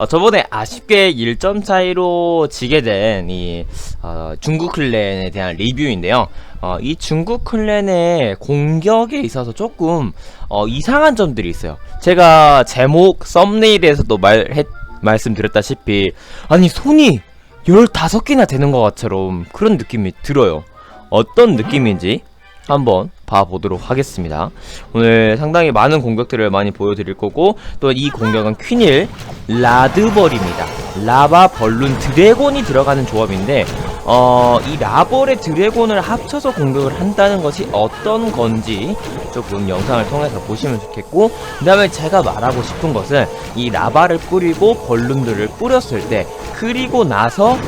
어, 저번에 아쉽게 1점 차이로 지게 된이 어, 중국 클랜에 대한 리뷰인데요. 어, 이 중국 클랜의 공격에 있어서 조금 어, 이상한 점들이 있어요. 제가 제목 썸네일에서도 말했, 말씀드렸다시피 아니 손이 15개나 되는 것 같처럼 그런 느낌이 들어요. 어떤 느낌인지 한번 봐보도록 하겠습니다. 오늘 상당히 많은 공격들을 많이 보여드릴 거고 또 이 공격은 퀸일 라드벌입니다. 라바 벌룬 드래곤이 들어가는 조합인데 어, 이 라벌의 드래곤을 합쳐서 공격을 한다는 것이 어떤 건지 조금 영상을 통해서 보시면 좋겠고 그 다음에 제가 말하고 싶은 것은 이 라바를 뿌리고 벌룬들을 뿌렸을 때 그리고 나서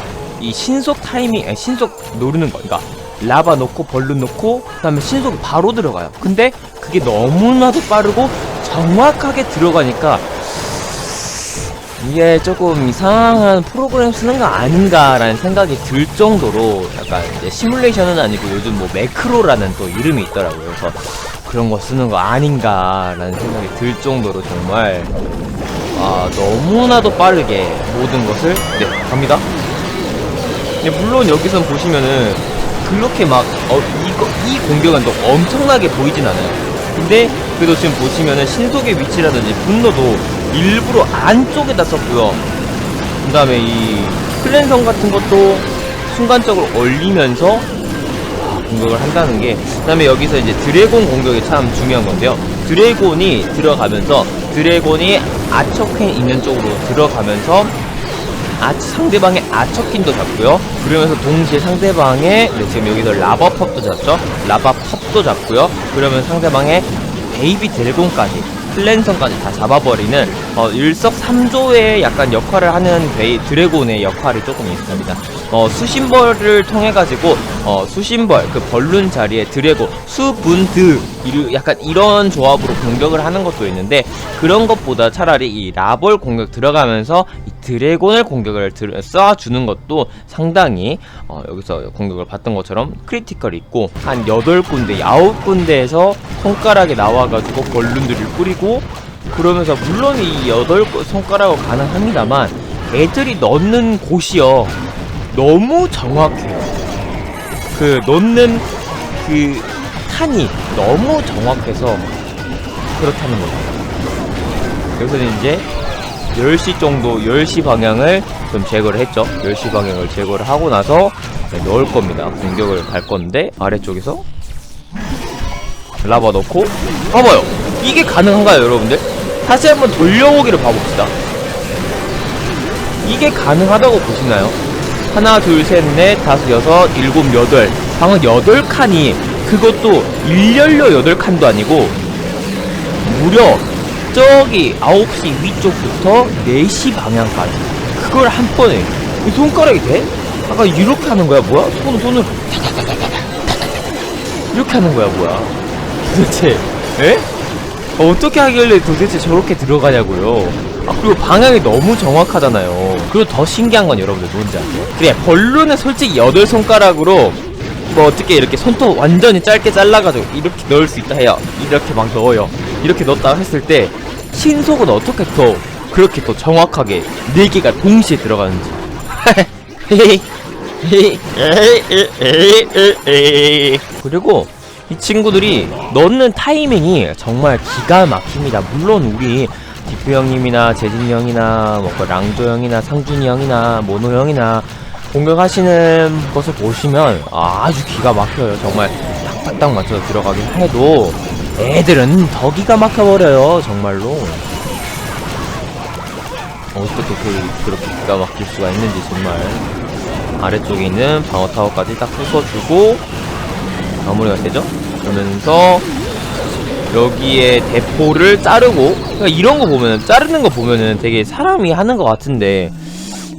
이 신속 타이밍, 아니, 신속 누르는 거, 그러니까 라바 넣고 벌룬 넣고 그 다음에 신속이 바로 들어가요. 근데 그게 너무나도 빠르고 정확하게 들어가니까 이게 조금 이상한 프로그램 쓰는 거 아닌가라는 생각이 들 정도로 약간 이제 시뮬레이션은 아니고 요즘 뭐 매크로라는 또 이름이 있더라고요. 그래서 그런 거 쓰는 거 아닌가라는 생각이 들 정도로 정말 아 너무나도 빠르게 모든 것을 네 갑니다. 네, 물론 여기선 보시면은 그렇게 막 어, 이거 이 공격은 또 엄청나게 보이진 않아요. 근데 그래도 지금 보시면은 신속의 위치라든지 분노도 일부러 안쪽에다 썼고요. 그 다음에 이 클랜성 같은 것도 순간적으로 얼리면서 아, 공격을 한다는 게 그 다음에 여기서 이제 드래곤 공격이 참 중요한 건데요. 드래곤이 들어가면서 드래곤이 아처퀸 있는 쪽으로 들어가면서 아, 상대방의 아처킨도 잡고요. 그러면서 동시에 상대방의 네, 지금 여기서 라버펍도 잡죠. 라바펍도 잡고요. 그러면 상대방의 베이비 드래곤까지 클랜성까지 다 잡아버리는 어, 일석삼조의 약간 역할을 하는 베이, 드래곤의 역할이 조금 있습니다. 어, 수신벌을 통해 가지고 어, 수신벌 그 벌룬 자리에 드래곤 수분드 약간 이런 조합으로 공격을 하는 것도 있는데 그런 것보다 차라리 이 라벌 공격 들어가면서 이 드래곤을 공격을 들, 쏴주는 것도 상당히 어, 여기서 공격을 받던 것처럼 크리티컬이 있고 한 8군데 9군데에서 손가락에 나와가지고 벌룬들을 뿌리고 그러면서 물론 이 여덟 손가락으로 가능합니다만 애들이 넣는 곳이요. 너무 정확해요. 그 넣는 그 탄이 너무 정확해서 그렇다는 거죠. 여기서는 이제 10시 정도 10시 방향을 좀 제거를 했죠. 10시 방향을 제거를 하고 나서 네, 넣을 겁니다. 공격을 갈 건데 아래쪽에서 라바 넣고. 봐봐요. 이게 가능한가요 여러분들? 다시 한번 돌려오기를 봐봅시다. 이게 가능하다고 보시나요? 하나 둘 셋 넷 다섯 여섯 일곱 여덟. 방금 여덟 칸이 그것도 일렬로 여덟 칸도 아니고 무려 저기 9시 위쪽부터 4시 방향까지 그걸 한 번에 이 손가락이 돼? 아까 이렇게 하는 거야 뭐야? 손, 손을 이렇게 하는 거야 뭐야 도대체 에? 어떻게 하길래 도대체 저렇게 들어가냐고요 아 그리고 방향이 너무 정확하잖아요 그리고 더 신기한 건 여러분들 뭔지 아세요? 그래 벌룬은 솔직히 여덟 손가락으로 뭐 어떻게 이렇게 손톱 완전히 짧게 잘라가지고 이렇게 넣을 수 있다 해요 이렇게 막 넣어요 이렇게 넣었다 했을 때 신속은 어떻게 또 그렇게 또 정확하게 네 개가 동시에 들어가는지 그리고 이 친구들이 넣는 타이밍이 정말 기가 막힙니다. 물론 우리 디프 형님이나 재진 형이나 뭐그 랑조 형이나 상준이 형이나 모노 형이나 공격하시는 것을 보시면 아주 기가 막혀요. 정말 딱딱딱 맞춰서 들어가긴 해도 애들은 더 기가 막혀버려요. 정말로. 어떻게 그, 그렇게 기가 막힐 수가 있는지 정말 아래쪽에 있는 방어 타워까지 딱 부숴주고 마무리가 되죠? 그러면서 여기에 대포를 자르고 그러니까 이런 거 보면은 자르는 거 보면은 되게 사람이 하는 것 같은데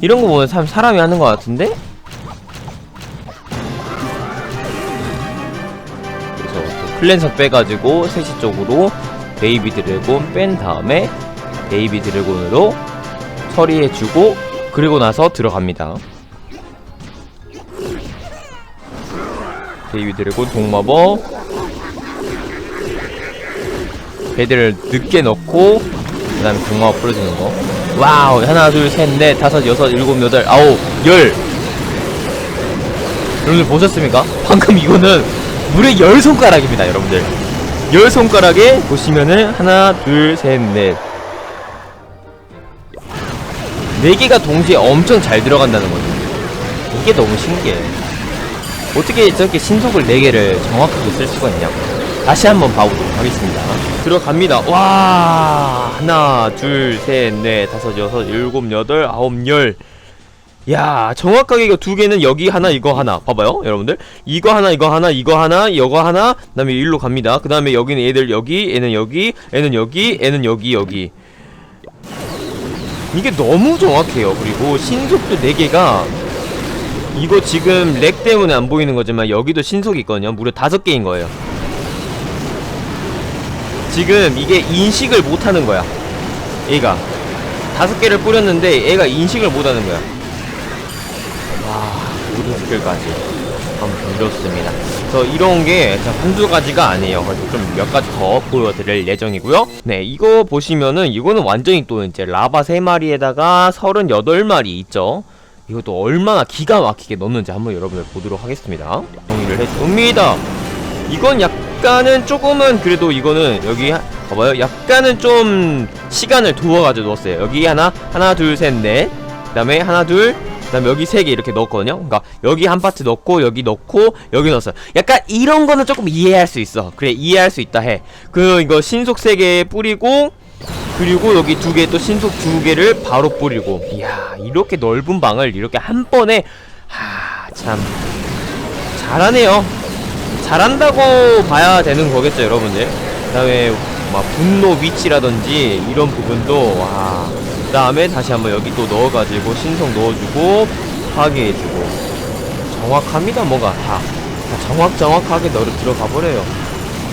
이런 거 보면 참 사람이 하는 것 같은데 클랜서 빼가지고 3시 쪽으로 베이비 드래곤 뺀 다음에 베이비 드래곤으로 처리해주고 그리고 나서 들어갑니다. 베이비 드래곤 동마버. 배들을 늦게 넣고 그 다음에 동마버 뿌려주는 거. 와우 하나 둘셋넷 다섯 여섯 일곱 여덟 아홉 열. 여러분들 보셨습니까? 방금 이거는 물의 열 손가락입니다 여러분들. 열 손가락에 보시면은 하나 둘 셋 넷. 네 개가 동시에 엄청 잘 들어간다는 거죠. 이게 너무 신기해. 어떻게 저렇게 신속을 네 개를 정확하게 쓸 수가 있냐고. 다시 한번 봐보도록 하겠습니다. 들어갑니다. 와 하나 둘 셋 넷 다섯 여섯 일곱 여덟 아홉 열 야, 정확하게 이거 두 개는 여기 하나, 이거 하나. 봐봐요, 여러분들. 이거 하나, 이거 하나, 이거 하나, 이거 하나. 그 다음에 일로 갑니다. 그 다음에 여기는 얘들 여기, 얘는 여기, 얘는 여기, 얘는 여기, 여기. 이게 너무 정확해요. 그리고 신속도 4개가 이거 지금 렉 때문에 안 보이는 거지만 여기도 신속이 있거든요. 무려 5개인 거예요. 지금 이게 인식을 못 하는 거야. 얘가. 다섯 개를 뿌렸는데 얘가 인식을 못 하는 거야. 와, 모든 스킬까지. 한번 좋습니다. 그래서 이런 게 자, 한두 가지가 아니에요. 그래서 좀 몇 가지 더 보여드릴 예정이고요. 네, 이거 보시면은 이거는 완전히 또 이제 라바 3마리에다가 38마리 있죠. 이것도 얼마나 기가 막히게 넣는지 한번 여러분들 보도록 하겠습니다. 정리를 해줍니다. 이건 약간은 조금은 그래도 이거는 여기 하- 봐봐요. 약간은 좀 시간을 두어가지고 넣었어요. 여기 하나, 하나, 둘, 셋, 넷. 그 다음에 하나, 둘, 그 다음에 여기 세 개 이렇게 넣었거든요. 그러니까 여기 한 파트 넣고 여기 넣고 여기 넣었어요. 약간 이런 거는 조금 이해할 수 있어. 그래 이해할 수 있다 해. 그 이거 신속 세 개 뿌리고 그리고 여기 두 개 또 신속 두 개를 바로 뿌리고 이야 이렇게 넓은 방을 이렇게 한 번에 하 참 잘하네요. 잘한다고 봐야 되는 거겠죠 여러분들. 그다음에 막 분노 위치라든지 이런 부분도 와. 그 다음에 다시 한번 여기 또 넣어가지고 신속 넣어주고 파괴해주고 정확합니다 뭐가 다, 다 정확 정확하게 넣어 들어가 버려요.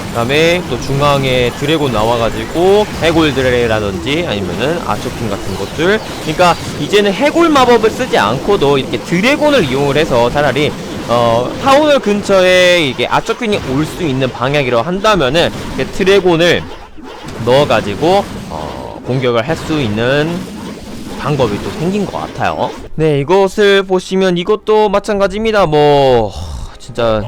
그 다음에 또 중앙에 드래곤 나와가지고 해골 드레라든지 아니면은 아초킨 같은 것들. 그러니까 이제는 해골 마법을 쓰지 않고도 이렇게 드래곤을 이용을 해서 차라리 어 타운홀 근처에 이게 아초킨이 올 수 있는 방향이라고 한다면은 드래곤을 넣어가지고 어 공격을 할 수 있는 방법이 또 생긴 것 같아요. 네, 이것을 보시면 이것도 마찬가지입니다. 뭐 진짜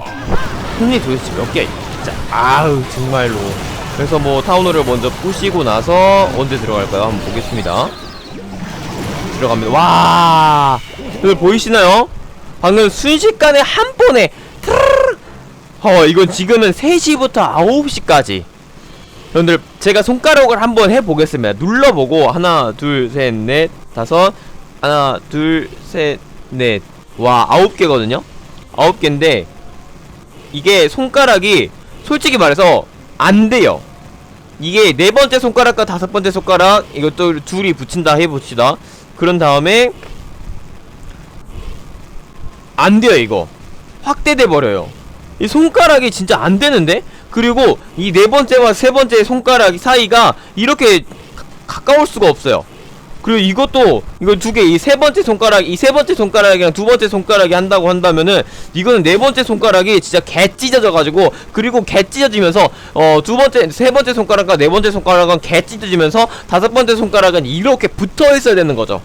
흔히 도대체 몇 개? 진짜 아우 정말로. 그래서 뭐 타운홀을 먼저 부시고 나서 언제 들어갈까요? 한번 보겠습니다. 들어갑니다. 와, 여러분 보이시나요? 방금 순식간에 한 번에 트르르 어 이건 지금은 3시부터 9시까지 여러분들 제가 손가락을 한번 해보겠습니다. 눌러보고 하나 둘 셋 넷 다섯 하나 둘 셋 넷 와 아홉 개거든요? 아홉 개인데 이게 손가락이 솔직히 말해서 안 돼요. 이게 네 번째 손가락과 다섯 번째 손가락 이것도 둘이 붙인다 해봅시다. 그런 다음에 안 돼요 이거. 확대돼 버려요. 이 손가락이 진짜 안 되는데 그리고 이 네 번째와 세 번째 손가락 사이가 이렇게 가- 가까울 수가 없어요 그리고 이것도 이거 두 개 이 세 번째 손가락 이 세 번째 손가락이랑 두 번째 손가락이 한다고 한다면은 이거는 네 번째 손가락이 진짜 개 찢어져 가지고 그리고 개 찢어지면서 어 두 번째 세 번째 손가락과 네 번째 손가락은 개 찢어지면서 다섯 번째 손가락은 이렇게 붙어 있어야 되는 거죠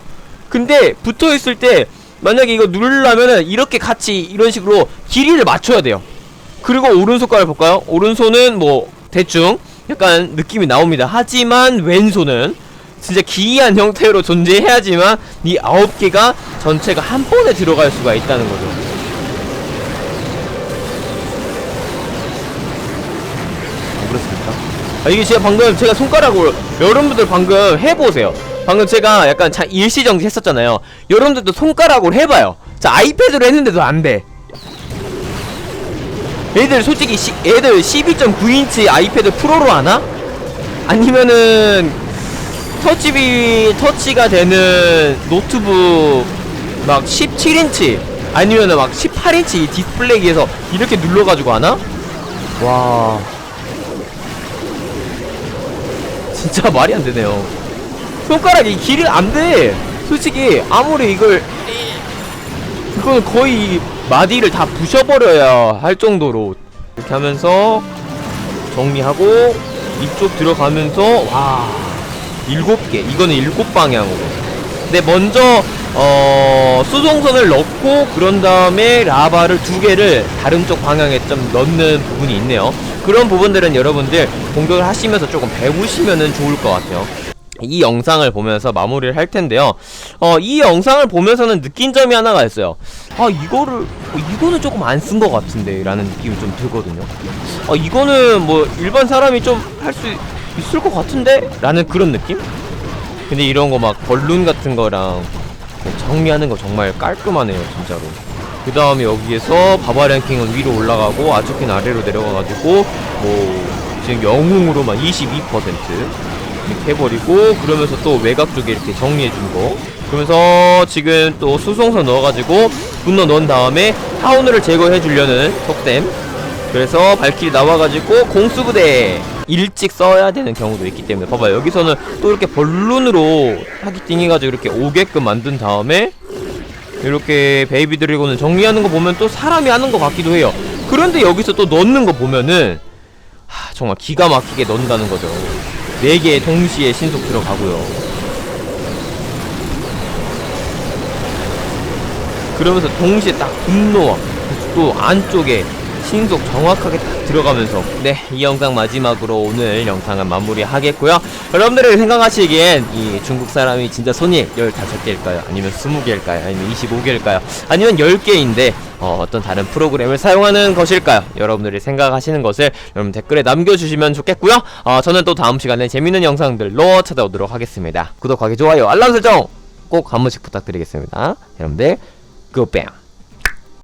근데 붙어 있을 때 만약에 이거 누르려면은 이렇게 같이 이런 식으로 길이를 맞춰야 돼요. 그리고 오른손가락 볼까요? 오른손은 뭐 대충 약간 느낌이 나옵니다. 하지만 왼손은 진짜 기이한 형태로 존재해야지만 이 아홉 개가 전체가 한 번에 들어갈 수가 있다는 거죠. 안 그렇습니까? 아, 이게 진짜 방금 제가 손가락으로 여러분들 방금 해보세요. 방금 제가 약간 자, 일시정지 했었잖아요. 여러분들도 손가락으로 해봐요. 자 아이패드로 했는데도 안 돼. 애들 솔직히 시, 애들 12.9인치 아이패드 프로로 하나? 아니면은 터치비 터치가 되는 노트북 막 17인치 아니면은 막 18인치 디스플레이에서 이렇게 눌러가지고 하나? 와 진짜 말이 안 되네요. 손가락이 길이 안 돼. 솔직히 아무리 이걸 이거는 거의 마디를 다 부셔버려야 할 정도로 이렇게 하면서 정리하고 이쪽 들어가면서 와 일곱 개. 이거는 일곱 방향으로. 근데 먼저 어 수송선을 넣고 그런 다음에 라바를 두 개를 다른 쪽 방향에 좀 넣는 부분이 있네요. 그런 부분들은 여러분들 공격을 하시면서 조금 배우시면은 좋을 것 같아요 이 영상을 보면서 마무리를 할 텐데요. 어, 이 영상을 보면서는 느낀 점이 하나가 있어요. 아, 이거를, 어, 이거는 조금 안 쓴 것 같은데, 라는 느낌이 좀 들거든요. 아, 이거는 뭐, 일반 사람이 좀 할 수 있을 것 같은데? 라는 그런 느낌? 근데 이런 거 막, 벌룬 같은 거랑 정리하는 거 정말 깔끔하네요, 진짜로. 그 다음에 여기에서 바바 랭킹은 위로 올라가고, 아초킨 아래로 내려가가지고, 뭐, 지금 영웅으로만 22%. 이렇게 해버리고 그러면서 또 외곽 쪽에 이렇게 정리해준 거. 그러면서 지금 또 수송선 넣어가지고 분노 넣은 다음에 타운을 제거해 주려는 속셈 그래서 발길이 나와가지고 공수부대 일찍 써야 되는 경우도 있기 때문에 봐봐 여기서는 또 이렇게 벌룬으로 타깃팅 해가지고 이렇게 오게끔 만든 다음에 이렇게 베이비 드래곤을 정리하는 거 보면 또 사람이 하는 것 같기도 해요. 그런데 여기서 또 넣는 거 보면은 하, 정말 기가 막히게 넣는다는 거죠 4개 동시에 신속 들어가고요 그러면서 동시에 딱 분노와 또 안쪽에 신속 정확하게 딱 들어가면서 네 이 영상 마지막으로 오늘 영상은 마무리 하겠고요 여러분들이 생각하시기엔 이 중국 사람이 진짜 손이 15개일까요? 아니면 20개일까요? 아니면 25개일까요? 아니면 10개인데 어, 어떤 다른 프로그램을 사용하는 것일까요? 여러분들이 생각하시는 것을 여러분 댓글에 남겨주시면 좋겠고요. 어, 저는 또 다음 시간에 재밌는 영상들로 찾아오도록 하겠습니다. 구독하기 좋아요 알람 설정 꼭 한 번씩 부탁드리겠습니다. 여러분들 굿뱀